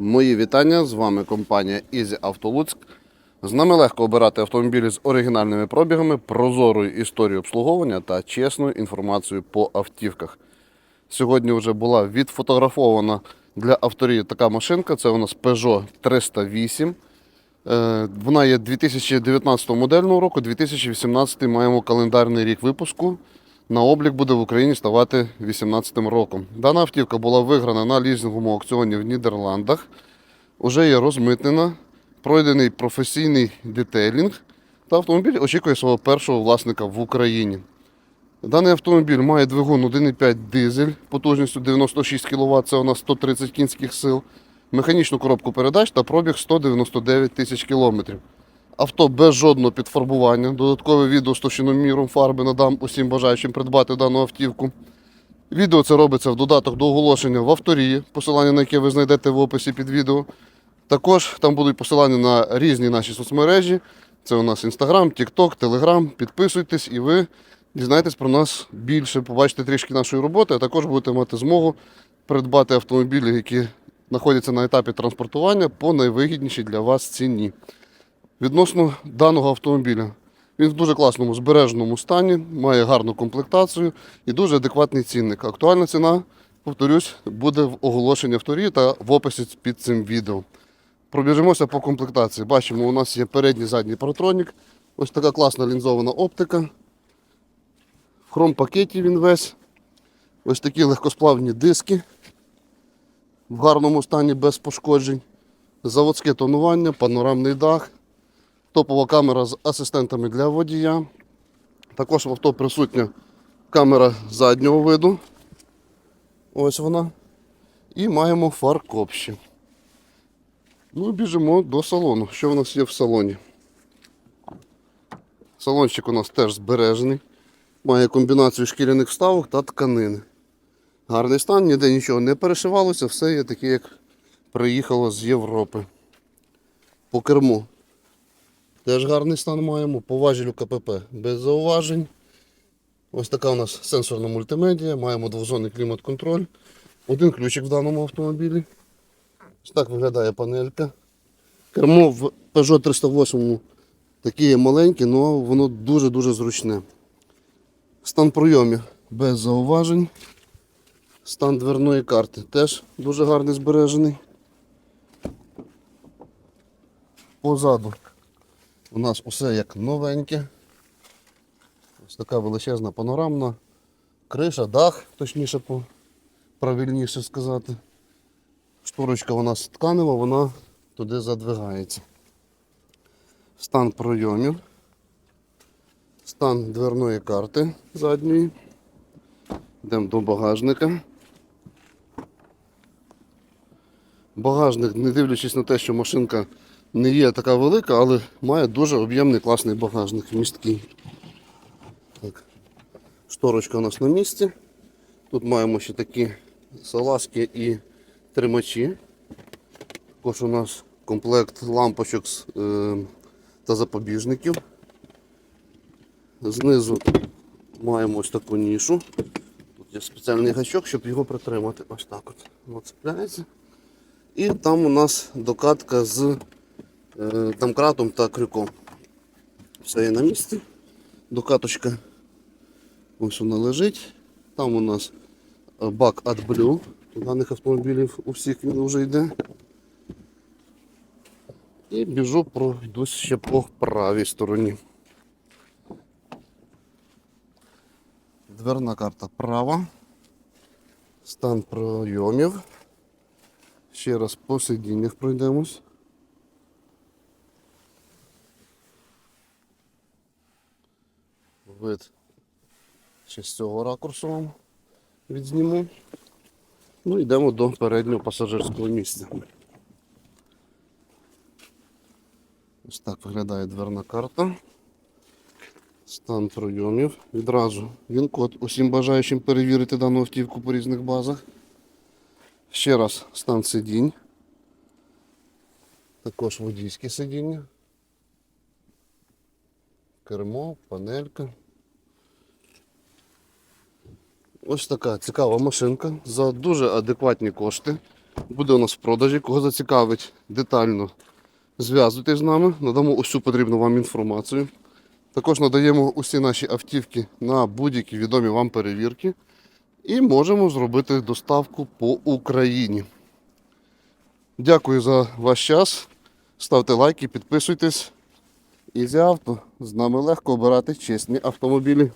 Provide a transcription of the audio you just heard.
Мої вітання. З вами компанія Easy Auto. З нами легко обирати автомобілі з оригінальними пробігами, прозорою історією обслуговування та чесною інформацією по автівках. Сьогодні вже була відфотографована для авторії така машинка. Це у нас Peugeot 308. Е, Вона є 2019 модельного року, 2018 маємо календарний рік випуску. На облік буде в Україні ставати 2018 роком. Дана автівка була виграна на лізинговому аукціоні в Нідерландах. Уже є розмитнена, пройдений професійний детейлінг. Та автомобіль очікує свого першого власника в Україні. Даний автомобіль має двигун 1,5 дизель потужністю 96 кВт, це у нас 130 кінських сил, механічну коробку передач та пробіг 199 тисяч кілометрів. Авто без жодного підфарбування. Додаткове відео з товщиноміром фарби надам усім бажаючим придбати дану автівку. Відео це робиться в додаток до оголошення в авторії, посилання на яке ви знайдете в описі під відео. Також там будуть посилання на різні наші соцмережі. Це у нас Instagram, TikTok, Telegram. Підписуйтесь і ви дізнаєтесь про нас більше, побачите трішки нашої роботи, а також будете мати змогу придбати автомобілі, які знаходяться на етапі транспортування по найвигіднішій для вас ціні. Відносно даного автомобіля. Він в дуже класному збереженому стані, має гарну комплектацію і дуже адекватний цінник. Актуальна ціна, повторюсь, буде в оголошенні авторії та в описі під цим відео. Пробіжимося по комплектації. Бачимо, у нас є передній задній паратронік. Ось така класна лінзована оптика. В хром-пакеті він весь. Ось такі легкосплавні диски в гарному стані без пошкоджень. Заводське тонування, панорамний дах. Топова камера з асистентами для водія. Також в авто присутня камера заднього виду. Ось вона. І маємо фаркоп ще. Ну, біжимо до салону. Що в нас є в салоні? Салончик у нас теж збережений. Має комбінацію шкіряних вставок та тканини. Гарний стан, ніде нічого не перешивалося, все є таке, як приїхало з Європи. По керму. Теж гарний стан маємо. По важелю КПП без зауважень. Ось така у нас сенсорна мультимедія. Маємо двозонний клімат-контроль. Один ключик в даному автомобілі. Ось так виглядає панелька. Кермо в Peugeot 308 таке маленьке, але воно дуже-дуже зручне. Стан пройомів без зауважень. Стан дверної карти теж дуже гарний збережений. Позаду у нас усе як новеньке. Ось така величезна панорамна криша, дах, точніше правильніше сказати. Шторочка у нас тканева, вона туди задвигається. Стан пройомів, стан дверної карти задньої. Йдемо до багажника. Багажник, не дивлячись на те, що машинка не є така велика, але має дуже об'ємний класний багажник місткий. Так. Шторочка у нас на місці. Тут маємо ще такі салазки і тримачі. Також у нас комплект лампочок е, та запобіжників. Знизу маємо ось таку нішу. Тут є спеціальний гачок, щоб його притримати. Ось так от. Воно цепляється. І там у нас докатка з домкратом та крюком. Все є на місці. Докаточка ось вона лежить. Там у нас е, бак AdBlue. У даних автомобілів у всіх він вже йде. І біжу пройдусь ще по правій стороні. Дверна карта права. Стан пройомів. Ще раз по сидіннях пройдемось. Вид ще з цього ракурсу відзніму. Ну, йдемо до переднього пасажирського місця. Ось так виглядає дверна карта. Стан пройомів. Відразу він код усім бажаючим перевірити дану автівку по різних базах. Ще раз стан сидінь. Також водійське сидіння. Кермо, панелька. Ось така цікава машинка за дуже адекватні кошти. буде у нас в продажі. Кого зацікавить детально, зв'язуйтесь з нами, надамо усю потрібну вам інформацію. Також надаємо усі наші автівки на будь-які відомі вам перевірки і можемо зробити доставку по Україні. Дякую за ваш час. Ставте лайки, підписуйтесь. Ізі авто. З нами легко обирати чесні автомобілі.